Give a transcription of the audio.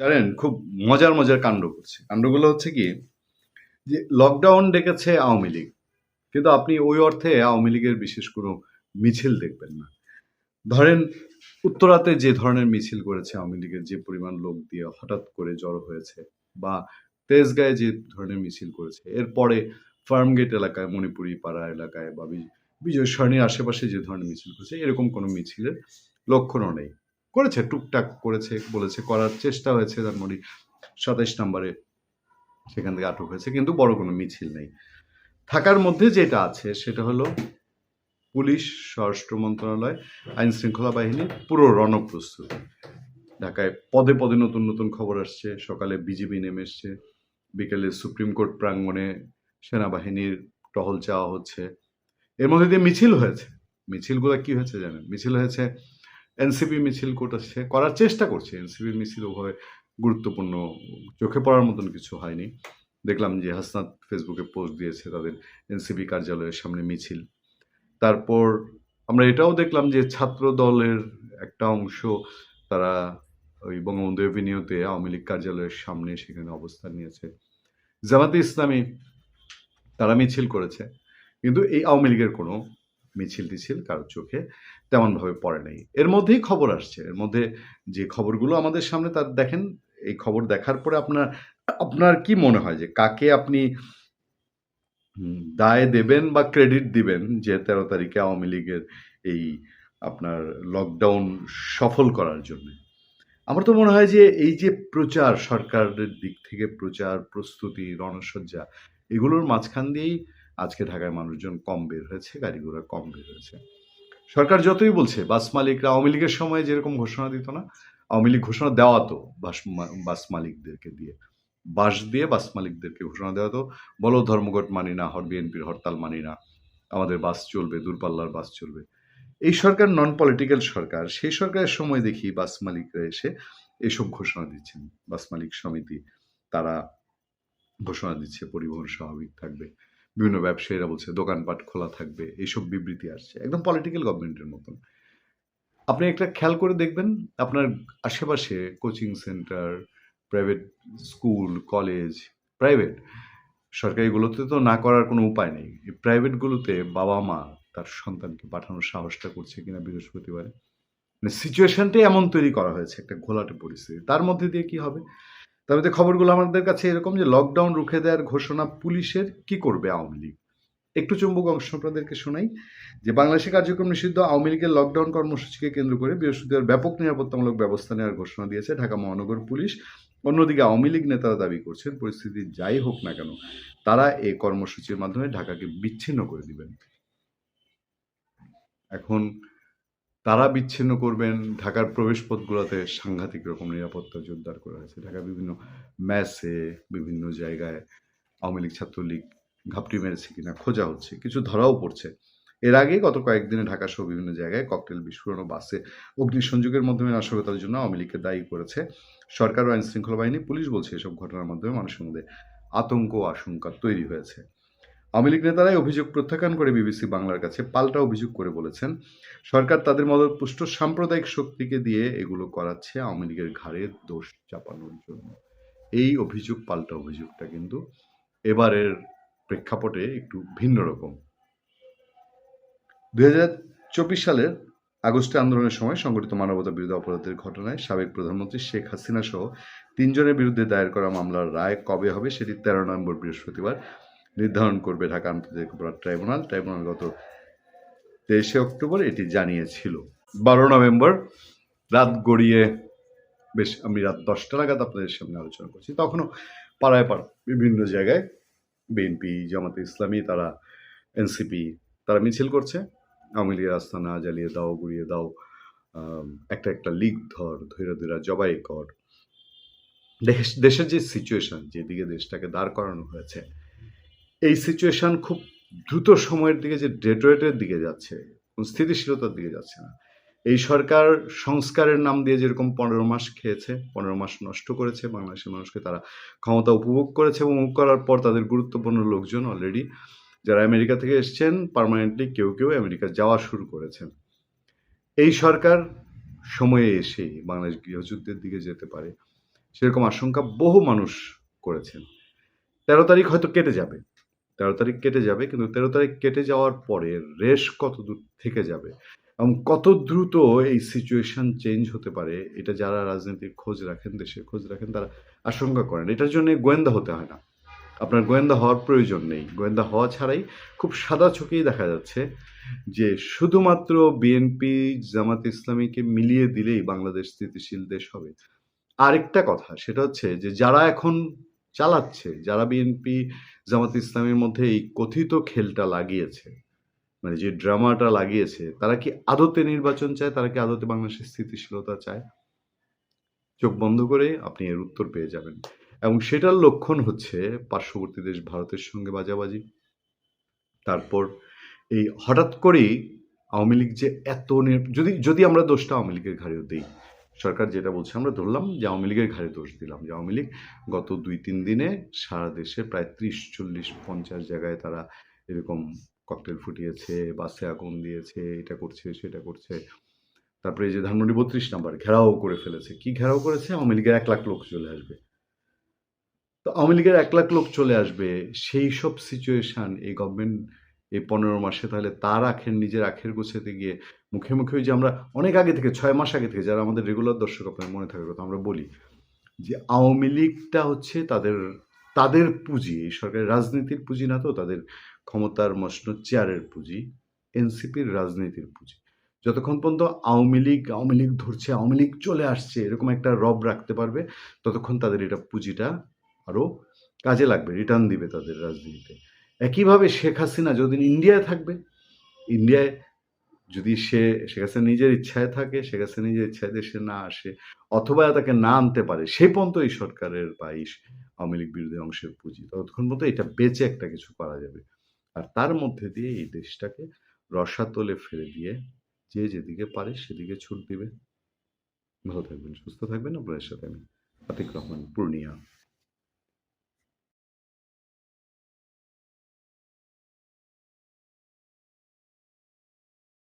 জানেন, খুব মজার মজার কাণ্ড করছে। কাণ্ডগুলো হচ্ছে কি, যে লকডাউন ডেকেছে আওয়ামী লীগ। কিন্তু আপনি ওই অর্থে আওয়ামী লীগের বিশেষ কোনো মিছিল দেখবেন না। ধরেন, উত্তরাতে যে ধরনের মিছিল করেছে আওয়ামী লীগের, যে পরিমাণ লোক দিয়ে হঠাৎ করে জড়ো হয়েছে, বা তেজগাঁয়ে যে ধরনের মিছিল করেছে, এরপরে ফার্মগেট এলাকায়, মণিপুরি পাড়া এলাকায় বা, বিজয় সরণির আশেপাশে যে ধরনের মিছিল করেছে, এরকম কোনো মিছিলের লক্ষণও নেই। করেছে, টুকটাক করেছে, বলেছে, করার চেষ্টা হয়েছে ধানমন্ডি সাতাইশ নম্বরে। সেখান থেকে আটক হয়েছে, কিন্তু বড় কোনো মিছিল নেই। থাকার মধ্যে যেটা আছে, সেটা হলো পুলিশ, স্বরাষ্ট্র মন্ত্রণালয়, আইন শৃঙ্খলা বাহিনীর পুরো রণপ্রস্তুতি। ঢাকায় পদে পদে নতুন নতুন খবর আসছে, সকালে বিজিবি নেমে এসছে, বিকেলে সুপ্রিম কোর্ট প্রাঙ্গণে সেনাবাহিনীর টহল চাওয়া হচ্ছে। এর মধ্যে দিয়ে মিছিল হয়েছে। মিছিলগুলো কি হয়েছে জানেন? মিছিল হয়েছে এনসিপি মিছিল করতেছে, করার চেষ্টা করছে। এনসিপির মিছিল ওভাবে গুরুত্বপূর্ণ, চোখে পড়ার মতন কিছু হয়নি। দেখলাম যে হাসনাত ফেসবুকে পোস্ট দিয়েছে তাদের এনসিপি কার্যালয়ের সামনে মিছিল। তারপর আমরা এটাও দেখলাম যে ছাত্র দলের একটা অংশ তারা ওই বঙ্গবন্ধু এভিনিউতে আওয়ামী লীগ কার্যালয়ের সামনে সেখানে অবস্থান নিয়েছে। জামাতে ইসলামী তারা মিছিল করেছে। কিন্তু এই আওয়ামী লীগের কোনো মিছিল টিছিল কারোর চোখে তেমনভাবে পড়ে নাই। এর মধ্যেই খবর আসছে। এর মধ্যে যে খবরগুলো আমাদের সামনে তার দেখেন, এই খবর দেখার পরে আপনার আপনার কি মনে হয় যে কাকে আপনি দায় দেবেন বা ক্রেডিট দিবেন যে তেরো তারিখে আওয়ামী লীগের এই আপনার লকডাউন সফল করার জন্য? আমার তো মনে হয় যে এই যে প্রচার, সরকারের দিক থেকে প্রচার, প্রস্তুতি, রণসজ্জা, এগুলোর মাঝখান দিয়েই আজকে ঢাকায় মানুষজন কম বের হয়েছে গাড়ি ঘোড়া কম বের হয়েছে। সরকার যতই বলছে, বাস মালিকরা, আওয়ামী লীগের সময় যেরকম ঘোষণা দিত না, আওয়ামী লীগ ঘোষণা দেওয়া তো বাস বাস মালিকদেরকে দিয়ে। বাস দিয়ে বাস মালিকদেরকে ঘোষণা দেওয়া তো বলো ধর্মঘট মানি না, হর বিএনপির হরতাল মানি না, আমাদের বাস চলবে, দূরপাল্লার বাস চলবে। এই সরকার নন পলিটিক্যাল সরকার, সেই সরকারের সময় দেখি বাস মালিকরা এসে এসব ঘোষণা দিচ্ছেন। বাস মালিক সমিতি, তারা ঘোষণা দিচ্ছে, পরিবহন স্বাভাবিক থাকবে। বিভিন্ন ব্যবসায়ীরা বলছে, দোকানপাট খোলা থাকবে এইসব বিবৃতি আসছে। একদম পলিটিক্যাল গভর্নমেন্টের মতন। আপনি একটা খেয়াল করে দেখবেন, আপনার আশেপাশে coaching centre private school college private সরকারিগুলোতে তো না করার কোনো উপায় নেই। প্রাইভেটগুলোতে বাবা মা তার সন্তানকে পাঠানোর সাহসটা করছে কিনা বৃহস্পতিবারে। মানে সিচুয়েশনটাই এমন তৈরি করা হয়েছে, একটা ঘোলাটে পরিস্থিতি। তার মধ্যে দিয়ে কি হবে? তার মধ্যে খবরগুলো আমাদের কাছে এরকম যে লকডাউন রুখে দেওয়ার ঘোষণা পুলিশের কি করবে আওয়ামী লীগ? একটু চুম্বক অংশ আপনাদেরকে শোনাই, যে বাংলাদেশে কার্যক্রম নিষিদ্ধ, আওয়ামী লীগের লকডাউন কর্মসূচিকে কেন্দ্র করে বৃহস্পতিবার ব্যাপক নিরাপত্তামূলক ব্যবস্থা নেওয়ার ঘোষণা দিয়েছে ঢাকা মহানগর পুলিশ। অন্যদিকে আওয়ামী লীগ নেতারা দাবি করছেন, পরিস্থিতি যাই হোক না কেন, তারা এই কর্মসূচির মাধ্যমে ঢাকাকে বিচ্ছিন্ন করে দিবেন। এখন তারা বিচ্ছিন্ন করবেন। ঢাকার প্রবেশপথগুলোতে সাংঘাতিক রকম নিরাপত্তা জোরদার করা হয়েছে। ঢাকা বিভিন্ন ম্যাচে বিভিন্ন জায়গায় আওয়ামী লীগ, ছাত্রলীগ ঘাপটি মেরেছে কিনা খোঁজা হচ্ছে, কিছু ধরাও পড়ছে। এর আগে গত কয়েকদিনে ঢাকা সহ বিভিন্ন জায়গায় ককটেল বিস্ফোরণ বাসে অগ্নিসংযোগের মাধ্যমে নাশকতার জন্য আওয়ামী লীগকে দায়ী করেছে সরকার ও আইন শৃঙ্খলা বাহিনী। পুলিশ বলছে, এসব ঘটনার মাধ্যমে মানুষের মধ্যে আতঙ্ক আশঙ্কা তৈরি হয়েছে। আওয়ামী লীগ নেতারাই অভিযোগ প্রত্যাখ্যান করে বিবিসি বাংলার কাছে পাল্টা অভিযোগ করে বলেছেন, সরকার তাদের মদতপুষ্ট সাম্প্রদায়িক শক্তিকে দিয়ে এগুলো করাচ্ছে আওয়ামী লীগের ঘাড়ে দোষ চাপানোর জন্য। এই অভিযোগ, পাল্টা অভিযোগটা কিন্তু এবারের প্রেক্ষাপটে একটু ভিন্ন রকম। দুই চব্বিশ সালের আগস্টে আন্দোলনের সময় সংগঠিত মানবতা বিরোধী অপরাধের ঘটনায় সাবেক প্রধানমন্ত্রী শেখ হাসিনা সহ তিনজনের বিরুদ্ধে দায়ের করা মামলার রায় কবে হবে সেটি তেরো নভেম্বর বৃহস্পতিবার নির্ধারণ করবে ঢাকা আন্তর্জাতিক অপরাধ ট্রাইব্যুনাল। ট্রাইব্যুনাল গত তেইশে অক্টোবর এটি জানিয়েছিল। বারো নভেম্বর রাত গড়িয়ে বেশ আমি রাত দশটা নাগাদ আপনাদের সামনে আলোচনা করছি। তখনও পাড়ায় পাড়া বিভিন্ন জায়গায় বিএনপি, জামাতে ইসলামী, তারা এনসিপি, তারা মিছিল করছে। আওয়ামী লীগের আস্তানা, জ্বালিয়ে দাও, গুড়িয়ে দাও একটা একটা লিগ ধর ধৈরা ধৈরা, জবাই কর। দেশ, দেশের যে সিচুয়েশন যেদিকে দেশটাকে দাঁড় করানো হয়েছে এই সিচুয়েশন খুব দ্রুত সময়ের দিকে যে ডেটোরেটের দিকে যাচ্ছে স্থিতিশীলতার দিকে যাচ্ছে না। এই সরকার সংস্কারের নাম দিয়ে যেরকম পনেরো মাস খেয়েছে, পনেরো মাস নষ্ট করেছে, বাংলাদেশের মানুষকে তারা ক্ষমতা উপভোগ করেছে, এবং করার পর তাদের গুরুত্বপূর্ণ লোকজন অলরেডি যারা আমেরিকা থেকে এসছেন পার্মানেন্টলি কেউ কেউ আমেরিকা যাওয়া শুরু করেছেন। এই সরকার সময়ে এসেই বাংলাদেশ গৃহযুদ্ধের দিকে যেতে পারে, সেরকম আশঙ্কা বহু মানুষ করেছেন। তেরো তারিখ হয়তো কেটে যাবে। তেরো তারিখ কেটে যাবে, কিন্তু তেরো তারিখ কেটে যাওয়ার পরে রেশ কত দূর থেকে যাবে এবং কত দ্রুত এই সিচুয়েশন চেঞ্জ হতে পারে, এটা যারা রাজনীতির খোঁজ রাখেন, দেশের খোঁজ রাখেন, তারা আশঙ্কা করেন। এটার জন্য গোয়েন্দা হতে হয় না। আপনার গোয়েন্দা হওয়ার প্রয়োজন নেই। গোয়েন্দা হওয়া ছাড়াই খুব সাদা চোখেই দেখা যাচ্ছে যে শুধুমাত্র বিএনপি জামাত ইসলামীকে মিলিয়ে দিলেই বাংলাদেশ স্থিতিশীল দেশ হবে। আরেকটা কথা, সেটা হচ্ছে যে যারা এখন চালাচ্ছে, যারা বিএনপি জামাত ইসলামের মধ্যে এই কথিত খেলটা লাগিয়েছে মানে যে ড্রামাটা লাগিয়েছে, তারা কি আদতে নির্বাচন চায়? তারা কি আদতে বাংলাদেশের স্থিতিশীলতা চায়? চোখ বন্ধ করে আপনি এর উত্তর পেয়ে যাবেন। এবং সেটার লক্ষণ হচ্ছে পার্শ্ববর্তী দেশ ভারতের সঙ্গে বাজাবাজি। তারপর এই হঠাৎ করেই আওয়ামী লীগ যে এত যদি যদি আমরা দোষটা আওয়ামী লীগের ঘাড়েও দিই সরকার যেটা বলছে, আমরা ধরলাম যে আওয়ামী লীগের ঘাড়ে দোষ দিলাম। যে আওয়ামী লীগ গত দুই তিন দিনে সারা দেশে প্রায় ত্রিশ, চল্লিশ, পঞ্চাশ জায়গায় তারা এরকম ককটেল ফুটিয়েছে, বাসে আগুন দিয়েছে, এটা করছে, সেটা করছে। তারপরে এই যে ধানমন্ডি বত্রিশ নাম্বার, ঘেরাও করে ফেলেছে। কি ঘেরাও করেছে? আওয়ামী লীগের এক লাখ লোক চলে আসবে। তো আওয়ামী লীগের এক লাখ লোক চলে আসবে, সেই সব সিচুয়েশন এই গভর্নমেন্ট এই পনেরো মাসে তাহলে তার আখের, নিজের আখের গোছাতে গিয়ে মুখে মুখে যে আমরা অনেক আগে থেকে, ছয় মাস আগে থেকে যারা আমাদের রেগুলার দর্শক আপনার মনে থাকার কথা আমরা বলি, যে আওয়ামী লীগটা হচ্ছে তাদের তাদের পুঁজি। এই সরকারের রাজনীতির পুঁজি না তো, তাদের ক্ষমতার মসনদ চেয়ারের পুঁজি, এনসিপির রাজনীতির পুঁজি। যতক্ষণ পর্যন্ত আওয়ামী লীগ আওয়ামী লীগ ধরছে, আওয়ামী লীগ চলে আসছে, এরকম একটা রব রাখতে পারবে, ততক্ষণ তাদের এটা পুঁজিটা আরও কাজে লাগবে রিটার্ন দিবে তাদের রাজনীতিতে। একইভাবে শেখ হাসিনা যতদিন ইন্ডিয়ায় থাকবে ইন্ডিয়ায় যদি সে হাসিনা নিজের ইচ্ছায় থাকে হাসিনা নিজের ইচ্ছায় দেশে না আসে, অথবা তাকে না আনতে পারে, সে পর্যন্ত এই সরকারের বা এই আওয়ামী লীগ বিরোধী অংশের পুঁজি ততক্ষণ পর্যন্ত এটা বেঁচে একটা কিছু করা যাবে। আর তার মধ্যে দিয়ে এই দেশটাকে রসাতলে ফেলে দিয়ে যে যেদিকে পারে সেদিকে ছুট দিবে। ভালো থাকবেন, সুস্থ থাকবেন। আপনাদের সাথে আমি আতিক রহমান, পূর্ণিয়া।